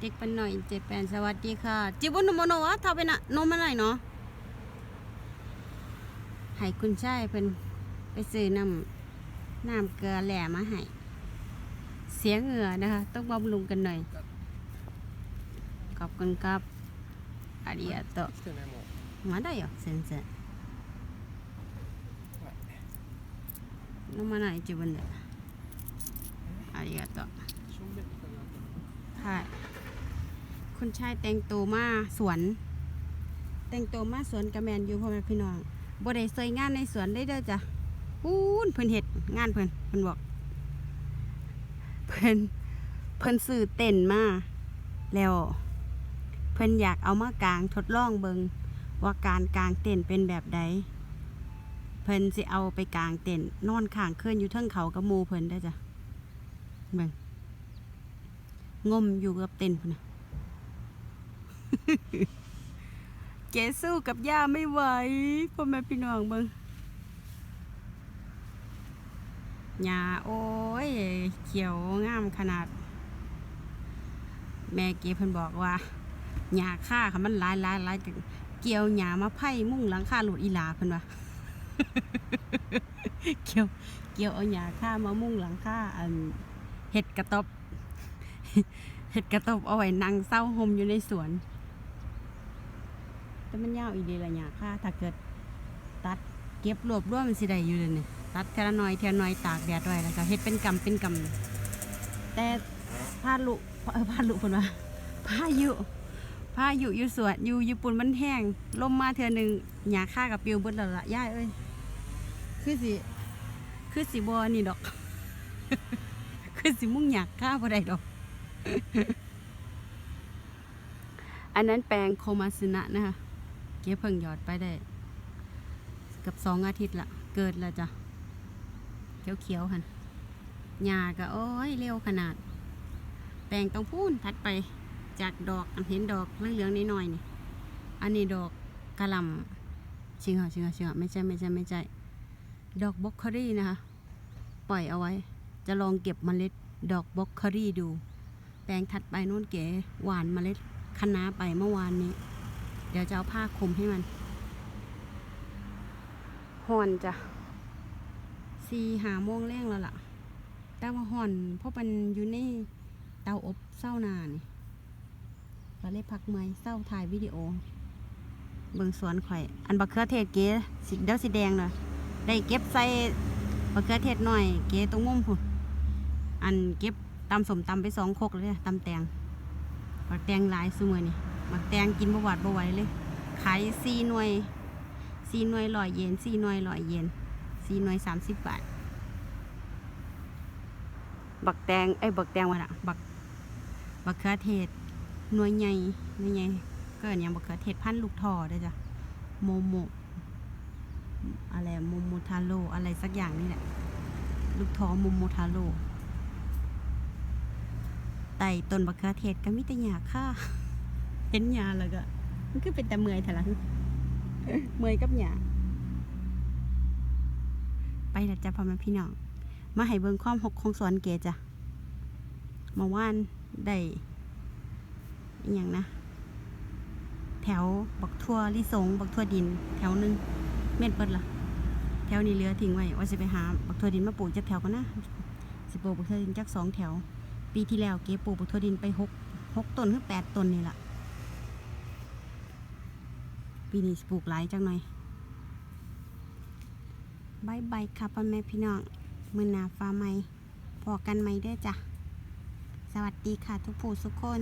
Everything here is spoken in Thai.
เด็กเป็นหน่อยเจ็ดแปดสวัสดีค่ะ จิบุนโมโนวะทาเป็นอะนมอะไรเนาะให้คุณชายเพิ่นไปซื้อน้ำน้ำเกลือแหล่มาให้ เสียเหงื่อนะคะ ต้องบำรุงกันหน่อย ขอบคุณครับอาริยาโต 来てねもうまだよ全然飲まない自分でありがとうしょ คุณชายแต่งตัวมาสวน แต่งตัวมาสวนกระแมนอยู่พ่อแม่พี่น้องบ่ได้ใส่งานในสวนได้เด้อจ้ะปูนเพิ่นเฮ็ดงานเพิ่นเพิ่นบอก เพิ่นเพิ่นซื้อเต็นมาแล้ว เพิ่นอยากเอามากางทดลองเบิงว่าการกางเต็นเป็นแบบใดเพิ่นสิเอาไปกางเต็นนอนข้างเคลื่อนอยู่เทิงเขากับมูเพิ่นได้จ้ะเบิงงมอยู่กับเต็นพุ่นนะ เกสู้กับย่าไม่ไหวพ่อแม่พี่น้องเบิงหญ้าโอ้ยเขียวงามขนาด แม่เกเพิ่นบอกว่าหญ้าค่าค่ะมันหลายหลายหลายเกี่ยวหญ้ามาไผ่มุ่งหลังคาหลุดอีหลาเพิ่นว่าเกี่ยวเกี่ยวเอาหญ้าค่ามามุ่งหลังคาอันเห็ดกระตบเห็ดกระตบเอาไว้นั่งเศร้าหมอยู่ในสวน แต่มันยาวอีดีละเนี่ยค่ะถ้าเกิดตัดเก็บรวบรวมมันสิได้อยู่เลยเนี่ยตัดเทละหน้อยเทละหน้อยตากแดดไว้แล้วก็เฮ็ดเป็นกำเป็นกำแต่พาลุเออพาลุคนว่าพายุพายุอยู่สวนอยู่ญี่ปุ่นมันแห้งลมมาเทื่อหนึงหญ้าค่ากับปิวเบิดแล้วละย่ายเอ้ยคือสิคือสิบ่นี่ดอก คือสิมุ่งหยากค่าบ่ได้ดอก อันนั้นแปลงโคมาซึนะนะคะ เก็บเพิ่งหยอดไปได้กับสองอาทิตย์ละเกิดล้วจ้ะเขียวๆหันหญ้าก็โอ้ยเร็วขนาด แปลงต้องพูนถัดไปจากดอกอเห็นดอกเหลืองๆน้อยๆนี่อันนี้ดอกกระหลำชิงเหรอชิงเหรอชิงเหรอไม่ใช่ไม่ใช่ไม่ใช่ดอกบล็อกเคอรี่นะคะ ปล่อยเอาไว้ จะลองเก็บเมล็ดดอกบล็อกเคอรี่ดู แปลงถัดไปนู่นเก๋หวานเมล็ดคะน้าไปเมื่อวานนี้ เดี๋ยวจะเอาผ้าคลุมให้มันห่อนจ้ะสี่หาโมงแรงแล้วล่ะ แต่ว่าห่อนเพราะมันอยู่ในเตาอบเศร้านานก็เลยพักเมื่อยเศร้าถ่ายวิดีโอ เบิ่งสวนข่อย อันบักเขือเทศเก๋สีเดียวสีแดงเลยได้เก็บใส่บักเขือเทศหน่อย เก๋ตรงมุมพุ่นอันเก็บตำสมตำไปสองโคกเลยตำแตงบักแตงหลายซุมือนี่ บักแตงกินบหวาดบไหวเลย ขายสี่หน่วยสี่หน่วยร้อยเยนสี่หน่วยร้อยเยนสี่หน่วยสามสิบบาท บักแตงเอ้ยบักแตงวะน่ะบักบักเขือเทศหน่วยใหญ่หน่วยใหญ่ก็อนหย่างบักเขือเทศพันธุ์ลูกทอเด้อจ้ะโมโมอะไรโมโมทาโร่อะไรสักอย่างนี่แหละลูกทอโมโมทาโร่ไต่ต้นบักเขือเทศก็มีแต่หญ้าค่า เห็นหญ้าแล้วก็มันก็เป็นแต่เมื่อยแต่ละเมื่อยกับหญ้าไปแล้วจ้ะพ่อแม่พี่น้อง มาให้เบิ่งความหกของสวนเกจ้ะเมาว่านได้อหย่างนะ แถวบักทั่วลิสงบักทั่วดิน แถวหนึงเม็ดเบิดละแถวนี้เหลือทิ้งไว้ว่าจะไปหาบักทั่วดินมาปลูกจักแถวกันนะสิปลูกบักทั่วดินจักสองแถว ปีที่แล้วเก๋ปลูกบักทั่วดินไปหกหกต้นหรือแปดต้นนี่แหละ ปีนี้สิปลูกหลายจังหน่อยบายบายค่ะพ่อแม่พี่น้องมือหนาฟ้าไหมพอกันไหมเด้อจ้ะ สวัสดีค่ะทุกผู้ทุกคน